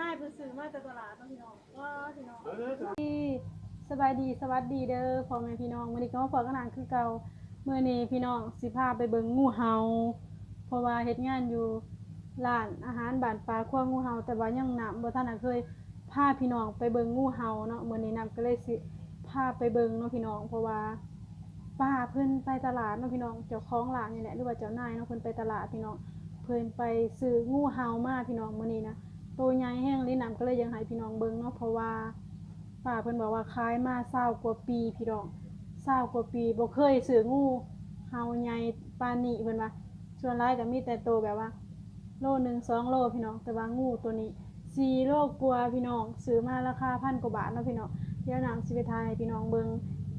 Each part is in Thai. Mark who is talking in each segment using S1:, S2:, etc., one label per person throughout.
S1: นายเพิ่นซื้อมาจากตลาดเนาะพี่น้องว้าพี่น้อง
S2: เออเออ
S3: สบายดีสวัสดีเด้อพ่อแม่พี่น้องมื้อนี้ก็มาพบกันนานคือเก่ามื้อนี้พี่น้องสิพาไปเบิ่งงูเห่าเพราะว่าเฮ็ดงานอยู่ร้านอาหารบ้านปลาครัวงูเห่าแต่ว่ายังนํบ่ทันเคยพาพี่น้องไปเบิ่งงูเห่าเนาะมื้อนี้นํก็เลยสิพาไปเบิ่งเนาะพี่น้อง เพราะว่าป้าเพิ่นไปตลาดเนาะพี่น้องเจ้าของร้านนี่แหละหรือว่าเจ้านายเนาะเพิ่นไปตลาดพี่น้องเพิ่นไปซื้องูเห่ามาพี่น้องมื้อนี้นะ ตัวใหญ่แห้งเลยนํก็เลยยังให้พี่น้องเบิ่งเนาะเพราะว่าป้าเพิ่นบอกว่าขายมาเศร้ากว่าปีพี่น้องเศร้ากว่าปีบ่เคยซื้องูเฮาใหญ่ปานนี้เพิ่นว่าส่วนหลายก็มีแต่โตวแบบว่า โลหนึงสองโลพี่น้องแต่ว่างูตัวนี้สี่โลกว่าพี่น้องซื้อมาราคาพันกว่าบาทเนาะพี่น้องเดี๋ยวน้ำสิไปทายพี่น้องเบิ่ง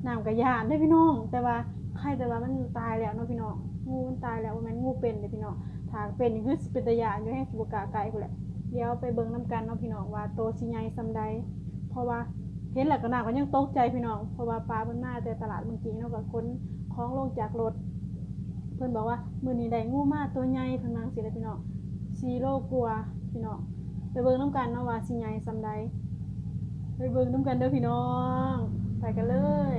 S3: น้ำก็ย่านเด้พี่น้อง แต่ว่าใครแต่ว่ามันตายแล้วเนาะพี่น้องงูมันตายแล้วม่นงูเป็นเด้พี่น้องถ้าเป็นนี่คือสิเป็นตาย่านอยู่ให้สิบ่กาไกลพุ่นแหละ เดี๋ยวไปเบิ่งนํกันเนาะพี่น้องว่าโตสิใหญ่ซำใดเพราะว่าเห็นแล้วก็น่าก็ยังตกใจพี่น้องเพราะว่าปลาเพิ่นมาแต่ตลาดเมื่อกี้เนาะก็ขนของลงจากรถ เพิ่นบอกว่ามื้อนี้ได้งูมาตัวใหญ่เพิ่นว่าจังซี่แหละพี่น้อง4โลกว่าพี่น้องไปเบิ่งนํกันเนาะว่าสิใหญ่ซำใดไปเบิ่งนํกันเด้อพี่น้องไปกันเลย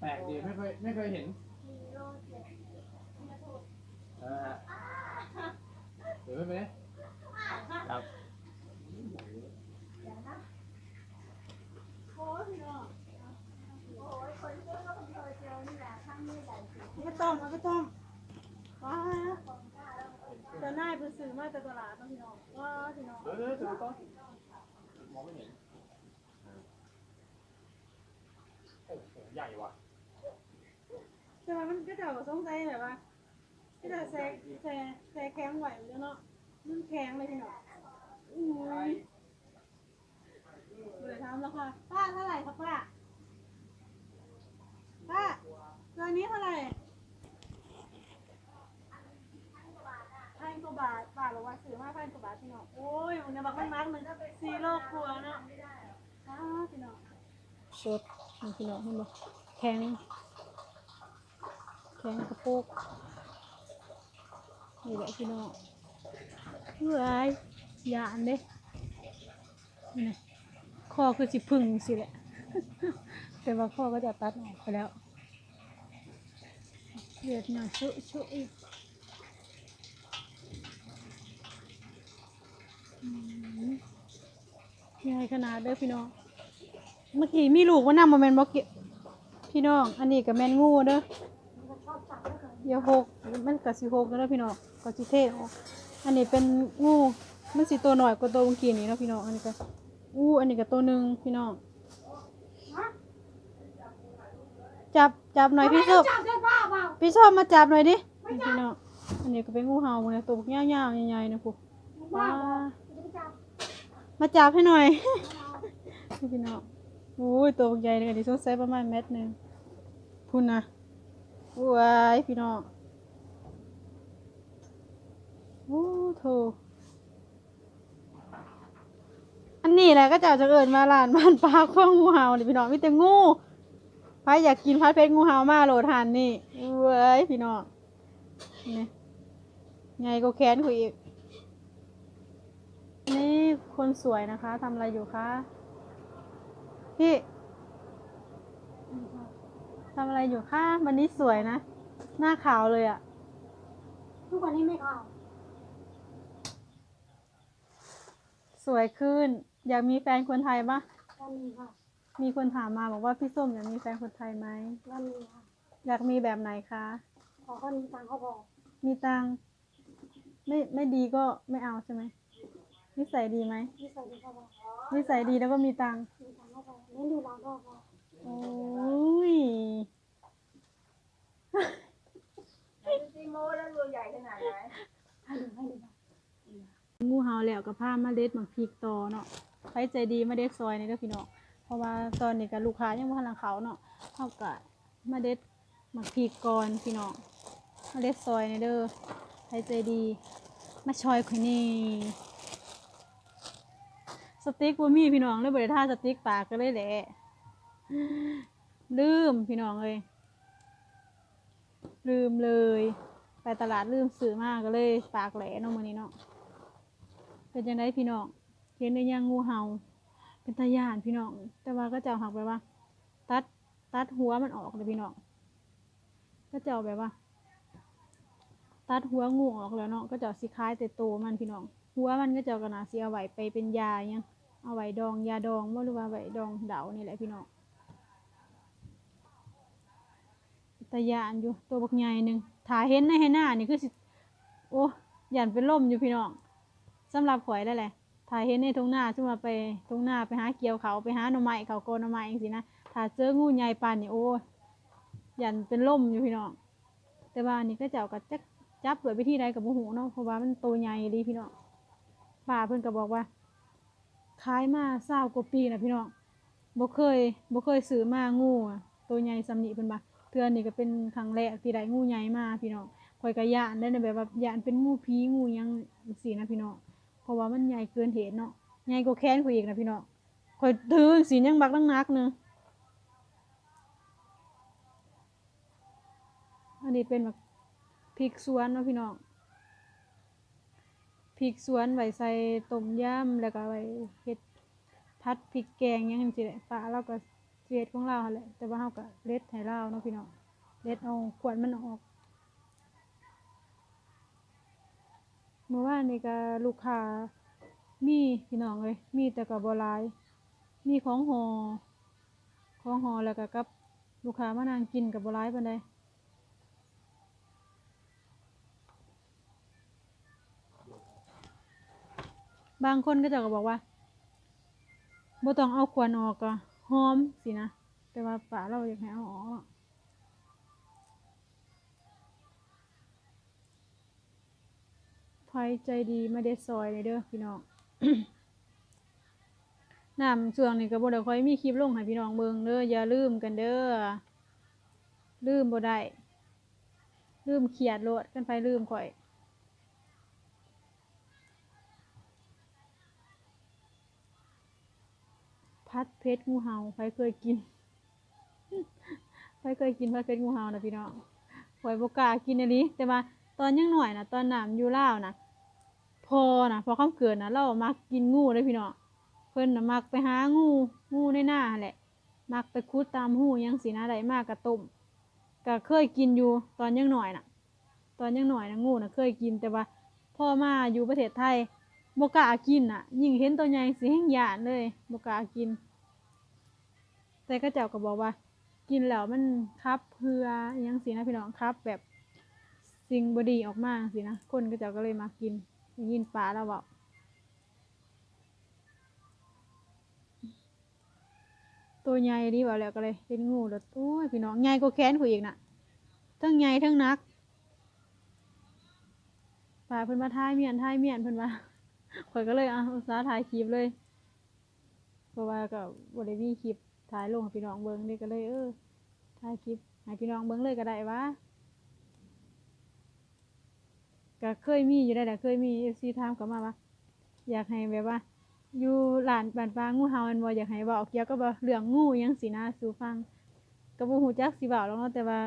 S2: แปลกดีไม่เคยไม่เคยเห็นเออฮะเดี๋ยวไม่เป็นไรครับ
S1: เอาไปต้มเอาไปต้มว้าเจ้านายเพิ่นซื้อมาจากตลาดเนาะพี่น้องว้าพี่น้อง
S2: เออเออเดี๋ยวต้องมองไม่เห็นโอ้โหใหญ่ว่ะ
S1: แต่ว่ามันก็เจ้าก็สงสัยแบบว่าก็เจ้าแซ่แซ่แซ่แข็งไหวอยู่เนาะมันแข็งเลยพี่น้องอุ้ยเดี๋ยวถามแล้วค่ะป้าเท่าไหร่ครับป้าป้าตัวนี้เท่าไหร่พันกว่าบาทป้าบอกว่าซื้อมา พี่น้อง โอ้ยมันจะบักมันมักหนึ่งสี่โลกลัวเนาะอ้าพี่น้อง
S3: สดนี่พี่น้องเห็นบ่แข็ง แข็งกระโปกนี่แหละพี่น้องเฮ้ยยานเด้นี่คอคือสิพึ่งสิแหละ แต่ว่าข้อก็จะตัดออกไปแล้วเลือดหน่อยชุชุอีกอืม ใหญ่ขนาดเด้อพี่น้อง เมื่อกี้มีลูกว่านำมาแมนบอกพี่น้อง อันนี้กับแมนงูเด้อเดี๋ยวหกมันกับสิหกแล้วพี่น้องก็สิเทออกอันนี้เป็นงูมันสิตัวหน่อยกว่าตัวเมื่อกี้นี้เนาะพี่น้อง อันนี้ก็อู้อันนี้ก็ตัวหนึ่งพี่น้อง จับจับหน่อยพี่ส้มพี่ส้มมาจับหน่อยดินี่พี่น้อง อันนี้ก็เป็นงูเห่าเนี่ยตัวยาวๆใหญ่ๆนะพวกว้า มาจับให้หน่อยนี่พี่น้องโอ้ยตัวบักใหญ่เลยอันนี้สงสัยประมาณเม็ดหนึ่งพุ่นนะว้ายพี่น้องโอ้โถอันนี้แหละก็จะจะเอิญมาลานบ้านปลาข้างงูเห่านี่พี่น้องมีแต่งูใครอยากกินพัดเพชรงูเห่ามาโหลดทานนี่เว้ยพี่น้องนี่ไงก็แค้นคุยอีก นี่คนสวยนะคะทำอะไรอยู่คะพี่ทำอะไรอยู่คะวันนี้สวยนะ หน้าขาวเลยอะ
S1: ทุกวันนี้ไม่เข้า
S3: สวยขึ้น อยากมีแฟนคนไทยปะ
S1: ก็มีค่ะ
S3: มีคนถามมาบอกว่าพี่ส้มอยากมีแฟนคนไทยไหม
S1: ก็มีค่ะ
S3: อยากมีแบบไหนคะ
S1: ขอคนมีตังค์เขาบอก
S3: มีตังค์ไม่ไม่ดีก็ไม่เอาใช่ไหม นิสัยดีไหม
S1: นิสัยดีเขาบอก
S3: นิสัยดีแล้วก็มีตังค์
S1: มีตังค์เขาบอกเน้นดูร้านก็พอ
S3: โอ้ย
S4: ซีโมแล้วตัวใหญ่ขนาดไหน
S1: ให้ดูให้ดูบ้าง
S3: งูเห่าแล้วกับผ้ามาเด็ดหมักพริกต่อเนาะใครใจดีมาเด็ดซอยนี่เด้อพี่น้องเพราะว่าตอนนี้กับลูกค้ายังบ่ทันหลังเขาเนาะเฮาก็มาเด็ดหมักพริกก่อนพี่น้องมาเด็ดซอยนี่เด้อใครใจดีมาชอยข่อยนี่ส ติ๊กบ่มีพี่น้องเลยบ่ได้ท่าสติ๊กปากก็เลยแหละลืมพี่น้องเอ้ยลืมเลย ไปตลาดลืมซื้อมากก็เลยปากแหลเนาะมื้อนี้เนาะเป็นจังไดพี่น้องเห็นในยังงูเห่า เป็นตาย่านพี่น้อง แต่ว่าก็จะเอาหักไปว่า ตัดตัดหัวมันออกเลยพี่น้องก็จะเอาแบบว่า ตัดหัวงูออกแล้วเนาะก็จะเอาสิคล้ายแต่โตวมันพี่น้อง หัวมันก็จะเอากระนาสิเอาไว้ไปเป็นยายัง เอาไว้ดองยาดองบ่หรือว่าไว้ดองเดานี่แหละพี่น้องตายานอยู่ตัวบักใหญ่หนึ่งถ้าเห็นในให้หน้านี่คือสิโอ้ยันเป็นลมอยู่พี่น้องสำหรับข่อยได้แหละถ้าเห็นในทุ่งนาซึ่งมาไปทุ่งนาไปหาเกี่ยวเขาไปหาหน่อไม้เขาโกนหน่อไม้เองสินะถ้าเจองูใหญ่ปานนี่โอ้ยันเป็นลมอยู่พี่น้องแต่ว่านี่ก็เจ้าก็จักจับด้วยวิธีใดกับบ่ฮู้เนาะเพราะว่ามันโตใหญ่ดีพี่น้องป้าเพิ่นก็บอกว่า ขายมา20กว่าปีนะพี่น้องบ่เคยบ่เคยซื้อมางูตัวใหญ่ซำนีเพิ่นว่าเทื่อนี้ก็เป็นครั้งแรกที่ได้งูใหญ่มาพี่น้องข่อยก็ย้านได้ในแบบว่ายานเป็นงูผีงูหยังจังซี่นะพี่น้องเพราะว่ามันใหญ่เกินเหตุเนาะใหญ่กว่าแขนข่อยอีกนะพี่น้องข่อยถือสิยังบักนักๆนึงอันนี้เป็นแบบพริกสวนเนาะพี่น้อง พริกสวนไว้ใส่ต้มยำแล้วก็ไว้เฮ็ดพัดพริกแกงหยังจังซี่แหละป้าเราก็สิเฮ็ดของเราหั่นแหละแต่ว่าเฮาก็เล็ดให้เราเนาะพี่น้องเล็ดเอาขวดมันออกเมื่อวานนี่ก็ลูกค้ามีพี่น้องเอ้ยมีแต่ก็บ่หลาย มีของห่อของห่อแล้วก็กับลูกค้ามานั่งกินก็บ่หลายปานใด บางคนก็จะก็บอกว่าบ่ต้องเอาควนออกก็หอมสินะ แต่ว่าป่าเราอยากให้เอาออกเนาะไฟใจดีมาเด็ดซอยเลยเด้อพี่น้องน้ำช่วงนี้ก็บ่ได้ค่อยมีคลิปลงให้พี่น้องเบิ่งเด้ออย่าลืมกันเด้อลืมบ่ได้ลืมเขียดโลดกันไปลืมข่อย พัดเพชรงูเห่าใครเคยกินใครเคยกินพัดเพชรงูเห่านะพี่น้องหอยบกากินอันนี้ แต่ว่าตอนยังหน่อยนะตอนหนามอยู่ล่าวนะพอนะพอข้ามเกิดนะเรามักกินงูเลยพี่น้องเพิ่นนะมักไปหางูงูในหน้าแหละ มักไปคุดตามหูยังสีหน้าใดมากกระต้มก็เคยกินอยู่ตอนยังหน่อยนะตอนยังหน่อยนะงูนะเคยกินแต่ว่าพ่อมาอยู่ประเทศไทยบกล้ากินอะ ยิ่งเห็นตัวใหญ่สิแห่งหยานเลยบกล้ากิน แต่ก็เจ้าก็บอกว่า กินแล้วมันครับเพื่ออิหยังสินะพี่น้องครับ แบบสิ่งบดีออกมาสินะคนก็เจ้าก็เลยมากินยินปลาแล้วบอกตัวใหญ่ดีว่าแล้วก็เลยเห็นงูแล้วโอ้ยพี่น้องใหญ่กว่าแขนข่อยอีกน่ะทั้งใหญ่ทั้งนักปลาเพิ่นมาทายเมียนทายเมียนเพิ่นว่าข่อยก็เลยอะอุตส่าห์ถ่ายคลิปเลย เพราะว่าก็บ่ได้มีคลิป ถ่ายลงให้พี่น้องเบิ่งนี่ก็เลยเออถ่ายคลิปให้พี่น้องเบิ่งเลยก็ได้วะก็เคยมีอยู่ได้แหละเคยมี FC ถามเข้ามาว่าอยากให้แบบว่า อยู่หลานบ้านปลางูเห่ามันบ่อยากให้เว้าเกี่ยวกับเรื่องงูยังสินะสู่ฟังก็บ่ฮู้จักสิเว้าหรอกเนาะแต่ว่า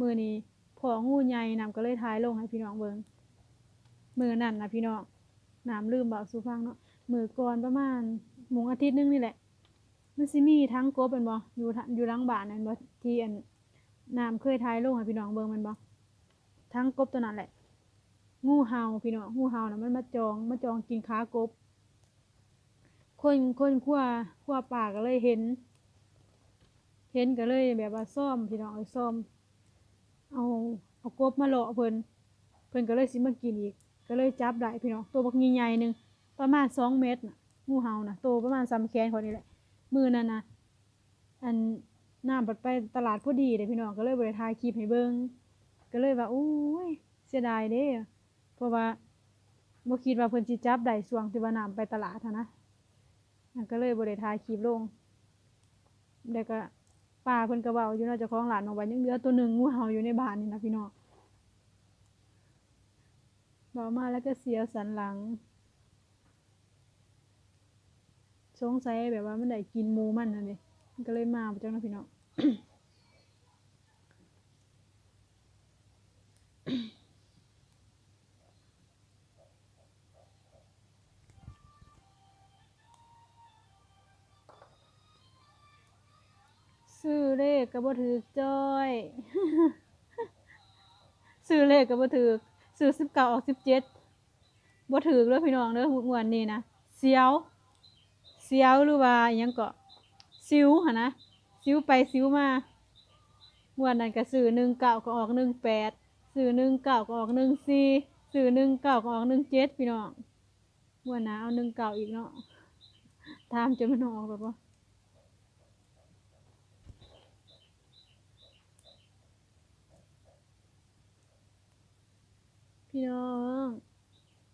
S3: มื้อนี้พองูใหญ่นำก็เลยถ่ายลงให้พี่น้องเบิ่งมื้อนั้นนะพี่น้องน้ำลืมเว้าสู่ฟังเนาะมื้อก่อนประมาณหมงอาทิตย์นึงนี่แหละ มันสิมีทั้งกบเป็นบ่อยู่ทะอยู่หลังบ้านนั่นบ่ที่อันน้ำเคยทายลงให้พี่น้องเบิ่งมันบ่ทั้งกบตัวนั้นแหละ งูเห่าพี่น้องงูเห่าน่ะมันมาจองมาจองกินขากบ คนคนขั้วขั้วป่าก็เลยเห็น เห็นก็เลยแบบว่าซ่อมพี่น้องเอาซ่อม เอาเอากบมาหลอกเพิ่นเพิ่นก็เลยสิมากินอีก ก็เลยจับได้พี่น้องตัวบักใหญ่ๆหนึงประมาณสองเมตรน่ะงูเห่าน่ะโตประมาณซ้ำแขนคนนี้แหละ มือนั่นนะอันน้ำปัดไปตลาดพอดีเลยพี่น้องก็เลยบริทายคลิปให้เบิงก็เลยว่าโอ้ยเสียดายเด้เพราะว่าบ่คิดว่าเพิ่นสิจับได้ช่วงที่ว่าน้ำไปตลาดนนะอันก็เลยบริทายคลิปลงแล้วก็ป้าเพิ่นก็เว้าอยู่เนาะเจ้าของร้านบอกว่ายังเหลือตัวหนึ่งงูเห่าอยู่ในบ้านนี่นะพี่น้องเว้ามาแล้วก็เสียสันหลัง สงสัยแบบว่ามันได้กินมูมันนั่นเลยมก็เลยมาเจ้าหน้าพี่น้องซื้อเลขกระบถือจ้อยซื้อเลขกระบถือซื้อสิบเก้าออกสิบเจ็ดบ่ถือเลยพี่น้องเด้อหมวนนี้นะเสียว เสียวหรือว่ายังก็ซิวหะนะซิวไปซิวมาหมวดนั้นก็สื่อหนึ่งเก่าก็ออกหนึ่งแปดสื่อหนึ่งเก่าก็ออกหนึ่งสี่สื่อหนึ่งเก่าก็ออกหนึ่งเจ็ดพี่น้องหมวนหนาเอาหนึ่งเก่าอีกเนาะตามจนมันออกแบบว่าพี่น้อง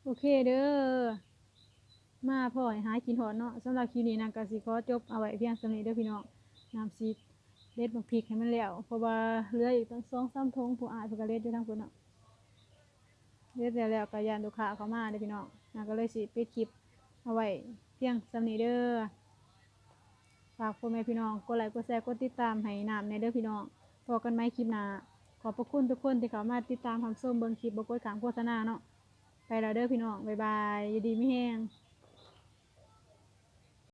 S3: โอเคเด้อ มาพ่อให้หากินหอดเนาะสำหรับคลิปนี้นางกสิขอจบเอาไว้เพียงสำนี้เด้อพี่น้องน้ำซีเล็ดบักพริกให้มันแล้วเพราะว่าเหลืออีกตั้งสองสามทงผู้อายเพิ่นก็เล็ดอยู่ทางคนเนาะเล็ดแล้วแล้วก็ยานลูกค้าเขามาเด้อพี่น้องนางก็เลยสิปิดคลิปเอาไว้เพียงสำนี้เด้อฝากพ่อแม่พี่น้องกดไลค์กดแชร์กดติดตามให้น้ำในเด้อพี่น้องพบกันใหมคลิปหน้าขอบพระคุณทุกคนที่เข้ามาติดตามทำส้มเบิ่งคลิปบกดขามโฆษณาเนาะไปแล้วเด้อพี่น้องบ๊ายบายอยู่ดีไม่แห้ง